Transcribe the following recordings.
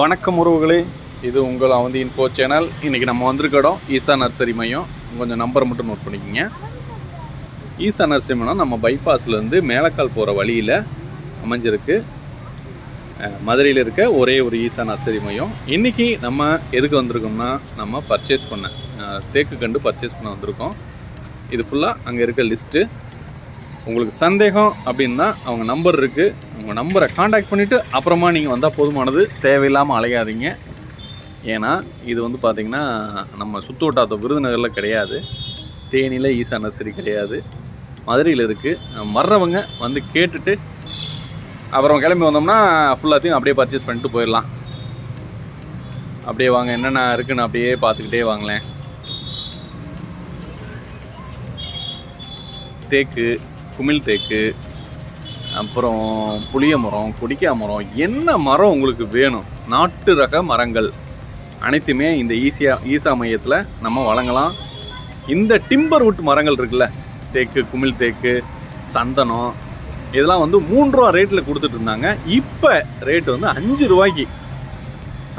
வணக்கம் உறவுகளே. இது உங்கள் அவந்தி இன்ஃபோ சேனல் இன்றைக்கி நம்ம வந்திருக்க இடம் ஈசா நர்சரி மையம். கொஞ்சம் நம்பர் மட்டும் நோட் பண்ணிக்கோங்க. ஈசா நர்சரி மையம் நம்ம பைபாஸ்லேருந்து மேலக்கால் போகிற வழியில் அமைஞ்சிருக்கு. மதுரையில் இருக்க ஒரே ஒரு ஈசா நர்சரி மையம். இன்றைக்கி நம்ம எதுக்கு வந்திருக்கோம்னா நம்ம பர்ச்சேஸ் பண்ண தேக்கு கண்டு பர்ச்சேஸ் பண்ண வந்திருக்கோம். இது ஃபுல்லாக அங்கே இருக்க லிஸ்ட்டு உங்களுக்கு சந்தேகம் அப்படின்னா அவங்க நம்பர் இருக்குது உங்கள் நம்பரை காண்டாக்ட் பண்ணிவிட்டு அப்புறமா நீங்கள் வந்தால் போதுமானது. தேவையில்லாமல் அலையாதீங்க. ஏன்னா இது வந்து பார்த்திங்கன்னா நம்ம சுற்றுவட்டாத்த விருதுநகரில் கிடையாது. தேனியில் ஈசா நர்சரி கிடையாது. மதுரையில் இருக்குது வர்றவங்க வந்து கேட்டுட்டு அப்புறம் கிளம்பி வந்தோம்னா ஃபுல்லாத்தையும் அப்படியே பர்ச்சேஸ் பண்ணிட்டு போயிடலாம். அப்படியே வாங்க என்னென்ன இருக்குன்னு அப்படியே பார்த்துக்கிட்டே வாங்களேன். தேக்கு குமிழ் தேக்கு அப்புறம் புளிய மரம் கொடிக்கா மரம் என்ன மரம் உங்களுக்கு வேணும்? நாட்டு ரக மரங்கள் அனைத்துமே இந்த ஈஸியா ஈசா மையத்தில் நம்ம வழங்கலாம். இந்த டிம்பர் வுட் மரங்கள் இருக்குல்ல தேக்கு குமிழ் தேக்கு சந்தனம் இதெல்லாம் வந்து மூன்று ரூபா ரேட்டில் கொடுத்துட்டு இருந்தாங்க. இப்போ ரேட்டு வந்து அஞ்சு ரூபாய்க்கு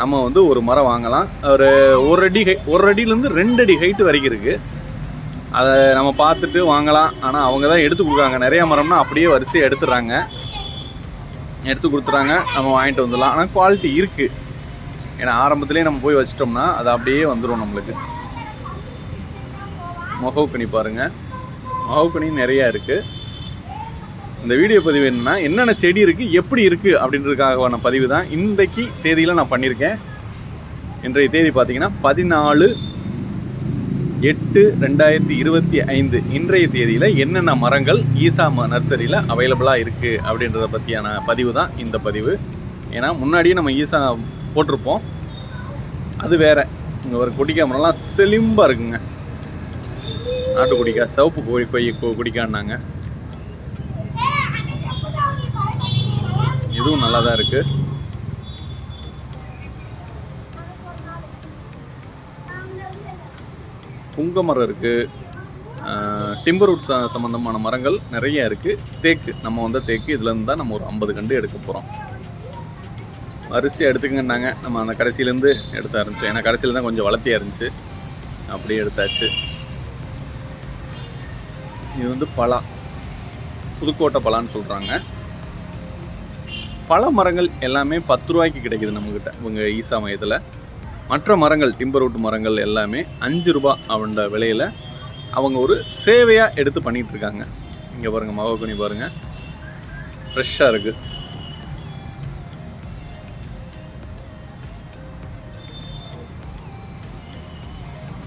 நம்ம வந்து ஒரு மரம் வாங்கலாம். ஒரு ஒரு அடி ஹை ஒரு அடியிலேருந்து ரெண்டு அடி ஹைட்டு வரைக்கும் இருக்குது அதை நம்ம பார்த்துட்டு வாங்கலாம். ஆனால் அவங்க தான் எடுத்து கொடுக்குறாங்க. நிறைய மரம்னா அப்படியே வரிசையை எடுத்துடுறாங்க. எடுத்து கொடுத்துறாங்க. நம்ம வாங்கிட்டு வந்துடலாம். ஆனால் குவாலிட்டி இருக்குது ஏன்னா ஆரம்பத்துலேயே நம்ம போய் வச்சிட்டோம்னா அது அப்படியே வந்துடும் நம்மளுக்கு. முகவுக்கணி பாருங்கள் முகவுக்கணி நிறையா இருக்குது இந்த வீடியோ பதிவு என்னென்னா என்னென்ன செடி இருக்குது எப்படி இருக்குது அப்படின்றதுக்காகவான பதிவு தான். இன்றைக்கு தேதியில் நான் பண்ணியிருக்கேன். இன்றைய தேதி பார்த்தீங்கன்னா பதினாலு எட்டு ரெண்டாயிரத்தி இருபத்தி ஐந்து இன்றைய தேதியில் என்னென்ன மரங்கள் ஈசா ம நர்சரியில் அவைலபிளாக இருக்குது அப்படின்றத பற்றியான பதிவு தான் இந்த பதிவு. ஏன்னா முன்னாடியே நம்ம ஈசா போட்டிருப்போம். அது வேறு. இங்கே ஒரு கொடிக்கா மரம்லாம் செலிம்பாக இருக்குங்க. நாட்டு குடிக்கா சிவப்பு கோழி கொய் கொ- குடிக்கான்னாங்க. இதுவும் நல்லா தான் இருக்குது புங்க மரம் இருக்குது டிம்பர்வுட் ச சம்மந்தமான மரங்கள் நிறைய இருக்குது தேக்கு நம்ம வந்த தேக்கு இதுலேருந்து தான் நம்ம ஒரு ஐம்பது கண்டு எடுக்க போகிறோம் வரிசையாக எடுத்துக்கங்கன்னாங்க. நம்ம அந்த கடைசியிலேருந்து எடுத்த ஆரம்பிச்சோம் ஏன்னா கடைசியில் தான் கொஞ்சம் வளர்த்தியாக இருந்துச்சு. அப்படியே எடுத்தாச்சு. இது வந்து பலா. புதுக்கோட்டை பலான்னு சொல்கிறாங்க பல மரங்கள் எல்லாமே பத்து ரூபாய்க்கு கிடைக்குது நம்மக்கிட்ட இவங்க ஈசா மையத்தில். மற்ற மரங்கள் டிம்பர் டிம்பர்வுட் மரங்கள் எல்லாமே அஞ்சு ரூபா அவண்ட விலையில் அவங்க ஒரு சேவையாக எடுத்து பண்ணிகிட்ருக்காங்க இருக்காங்க இங்கே பாருங்கள் மகோகனி பாருங்கள் ஃப்ரெஷ்ஷாக இருக்குது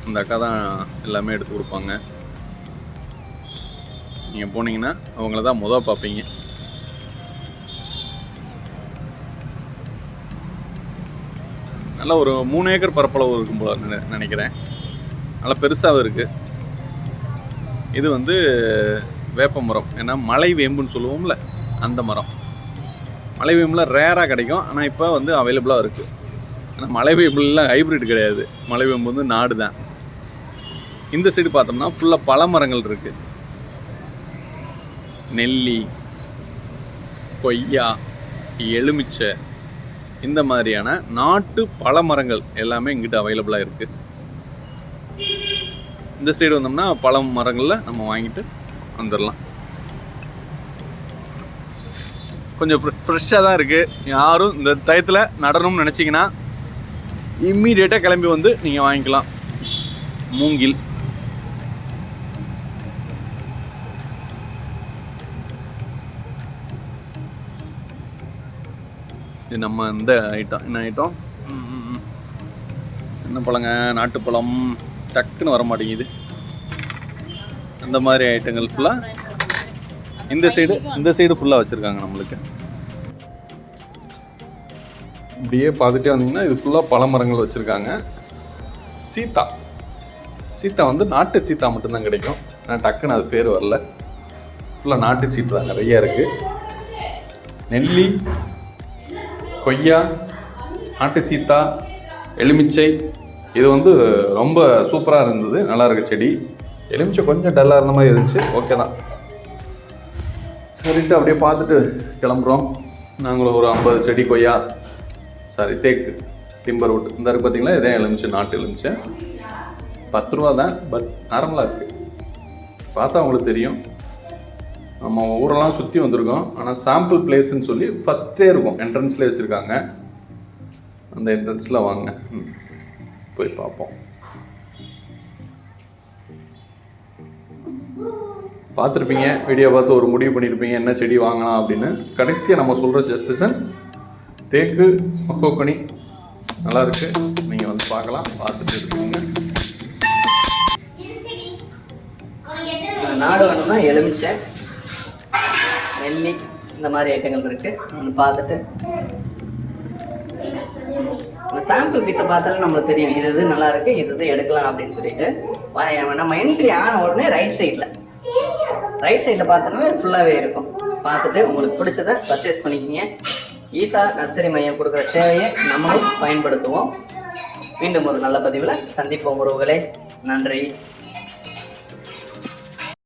இந்த அக்கா தான் எல்லாமே எடுத்து கொடுப்பாங்க. நீங்கள் போனீங்கன்னா அவங்கள தான் மொதல் பார்ப்பீங்க. நல்லா ஒரு மூணு ஏக்கர் பரப்பளவு இருக்கும் போல நினைக்கிறேன். நல்லா பெருசாகவும் இருக்குது இது வந்து வேப்ப மரம். ஏன்னா மலை வேம்புன்னு சொல்லுவோம்ல அந்த மரம். மலை வேம்பில் ரேராக கிடைக்கும். ஆனால் இப்போ வந்து அவைலபிளாக இருக்குது ஏன்னா மலை வேம்புலாம் ஹைப்ரிட் கிடையாது. மலை வேம்பு வந்து நாடு தான். இந்த சைடு பார்த்தோம்னா ஃபுல்லாக பல மரங்கள் இருக்குது நெல்லி கொய்யா எலுமிச்சை இந்த மாதிரியான நாட்டு பல மரங்கள் எல்லாமே இங்கிட்ட அவைலபிளாக இருக்குது இந்த சைடு வந்தோம்னா பழம் மரங்களில் நம்ம வாங்கிட்டு வந்துடலாம் கொஞ்சம் ஃப்ரெஷ்ஷாக தான் இருக்குது யாரும் இந்த டயத்தில் நடணும்னு நினச்சிங்கன்னா இம்மீடியேட்டாக கிளம்பி வந்து நீங்கள் வாங்கிக்கலாம். மூங்கில். இது நம்ம இந்த ஐட்டம் என்ன ஐட்டம் என்ன பழங்க? நாட்டுப்பழம். டக்குன்னு வர மாட்டேங்குது. அந்த மாதிரி ஐட்டங்கள் ஃபுல்லாக இந்த சைடு இந்த சைடு ஃபுல்லாக வச்சுருக்காங்க நம்மளுக்கு. இப்படியே பார்த்துட்டே வந்தீங்கன்னா இது ஃபுல்லாக பழமரங்கள் வச்சுருக்காங்க. சீத்தா. சீத்தா வந்து நாட்டு சீத்தா மட்டும்தான் கிடைக்கும். ஆனால் டக்குன்னு அது பேர் வரல. ஃபுல்லாக நாட்டு சீட்டு தான் நிறைய இருக்குது நெல்லி கொய்யா நாட்டு சீத்தா எலுமிச்சை. இது வந்து ரொம்ப சூப்பராக இருந்தது. நல்லா இருக்கு செடி. எலுமிச்சை கொஞ்சம் டல்லாக இருந்த மாதிரி இருந்துச்சு. ஓகே தான். சரின்ட்டு அப்படியே பார்த்துட்டு கிளம்புறோம். நாங்களும் ஒரு ஐம்பது செடி கொய்யா சாரி தேக்கு டிம்பர் வுட் இந்த இருக்கு பார்த்தீங்களா இதே எலுமிச்சை நாட்டு எலுமிச்சை. பத்து ரூபா தான் பட் நார்மலாக இருக்குது பார்த்தா உங்களுக்கு தெரியும். நம்ம ஊரெல்லாம் சுற்றி வந்திருக்கோம். ஆனால் சாம்பிள் பிளேஸ்ன்னு சொல்லி ஃபஸ்ட்டே இருக்கும். என்ட்ரன்ஸ்லேயே வச்சுருக்காங்க. அந்த என்ட்ரன்ஸில் வாங்க. ம். போய் பார்ப்போம். பார்த்துருப்பீங்க. வீடியோ பார்த்து ஒரு முடிவு பண்ணியிருப்பீங்க என்ன செடி வாங்கலாம் அப்படின்னு. கடைசியாக நம்ம சொல்கிற சஜஷன் தேக்கு மக்கோக்கனி நல்லா இருக்கு. நீங்கள் வந்து பார்க்கலாம். பார்த்துட்டு இருக்கீங்க நாடு வேணும்னா எலுமிச்சை. நெல்லி இந்த மாதிரி ஐட்டங்கள் இருக்கு. ஒன்று பார்த்துட்டு. இந்த சாம்பிள் பீஸை பார்த்தாலே நம்மளுக்கு தெரியும். இது இது நல்லா இருக்கு இது இது எடுக்கலாம் அப்படின்னு சொல்லிட்டு. நம்ம என்ட்ரி ஆன உடனே ரைட் சைடில் ரைட் சைடில் பார்த்தோன்னா ஃபுல்லாகவே இருக்கும். பார்த்துட்டு உங்களுக்கு பிடிச்சதை பர்ச்சேஸ் பண்ணிக்கிங்க. ஈசா நர்சரி மையம் கொடுக்குற சேவையை நம்மளும் பயன்படுத்துவோம். மீண்டும் ஒரு நல்ல பதிவில் சந்திப்போம் உறவுகளே. நன்றி.